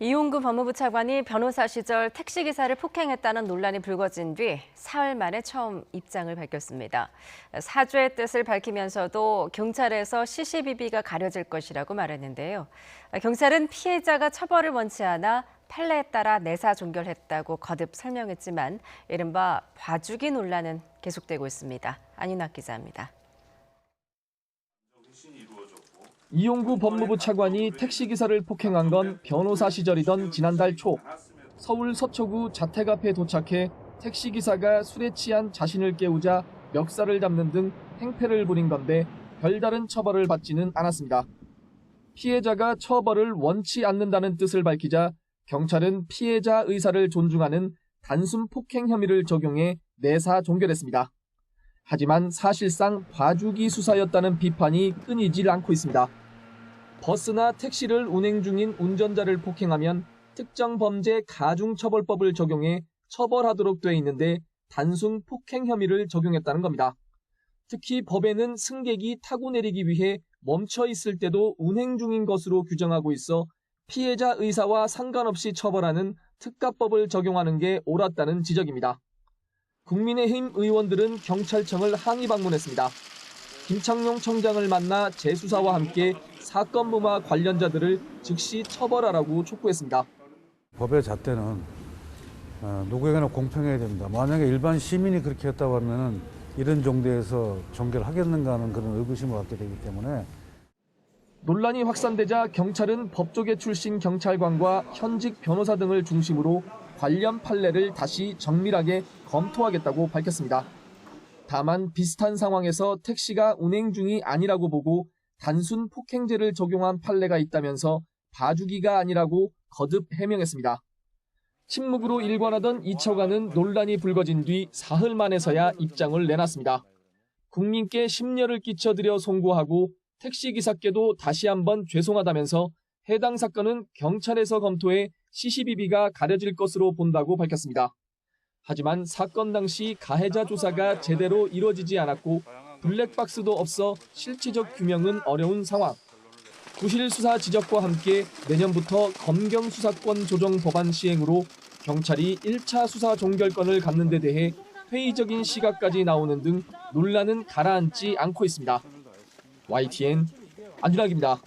이용구 법무부 차관이 변호사 시절 택시기사를 폭행했다는 논란이 불거진 뒤 사흘 만에 처음 입장을 밝혔습니다. 사죄의 뜻을 밝히면서도 경찰에서 CCBB가 가려질 것이라고 말했는데요. 경찰은 피해자가 처벌을 원치 않아 판례에 따라 내사 종결했다고 거듭 설명했지만 이른바 봐주기 논란은 계속되고 있습니다. 안윤학 기자입니다. 이용구 법무부 차관이 택시기사를 폭행한 건 변호사 시절이던 지난달 초 서울 서초구 자택 앞에 도착해 택시기사가 술에 취한 자신을 깨우자 멱살을 잡는 등 행패를 부린 건데 별다른 처벌을 받지는 않았습니다. 피해자가 처벌을 원치 않는다는 뜻을 밝히자 경찰은 피해자 의사를 존중하는 단순 폭행 혐의를 적용해 내사 종결했습니다. 하지만 사실상 봐주기 수사였다는 비판이 끊이질 않고 있습니다. 버스나 택시를 운행 중인 운전자를 폭행하면 특정 범죄 가중처벌법을 적용해 처벌하도록 돼 있는데 단순 폭행 혐의를 적용했다는 겁니다. 특히 법에는 승객이 타고 내리기 위해 멈춰 있을 때도 운행 중인 것으로 규정하고 있어 피해자 의사와 상관없이 처벌하는 특가법을 적용하는 게 옳았다는 지적입니다. 국민의힘 의원들은 경찰청을 항의 방문했습니다. 김창룡 청장을 만나 재수사와 함께 사건 무마 관련자들을 즉시 처벌하라고 촉구했습니다. 법의 잣대는 어, 누구에게나 공평해야 됩니다. 만약에 일반 시민이 그렇게 했다고 하면 이런 정도에서 종결하겠는가 하는 그런 의구심을 갖게 되기 때문에 논란이 확산되자 경찰은 법조계 출신 경찰관과 현직 변호사 등을 중심으로 관련 판례를 다시 정밀하게 검토하겠다고 밝혔습니다. 다만 비슷한 상황에서 택시가 운행 중이 아니라고 보고 단순 폭행죄를 적용한 판례가 있다면서 봐주기가 아니라고 거듭 해명했습니다. 침묵으로 일관하던 이 처관은 논란이 불거진 뒤 사흘 만에서야 입장을 내놨습니다. 국민께 심려를 끼쳐드려 송구하고 택시기사께도 다시 한번 죄송하다면서 해당 사건은 경찰에서 검토해 CCBB가 가려질 것으로 본다고 밝혔습니다. 하지만 사건 당시 가해자 조사가 제대로 이루어지지 않았고 블랙박스도 없어 실체적 규명은 어려운 상황. 구실 수사 지적과 함께 내년부터 검경 수사권 조정 법안 시행으로 경찰이 1차 수사 종결권을 갖는 데 대해 회의적인 시각까지 나오는 등 논란은 가라앉지 않고 있습니다. YTN 안준학입니다.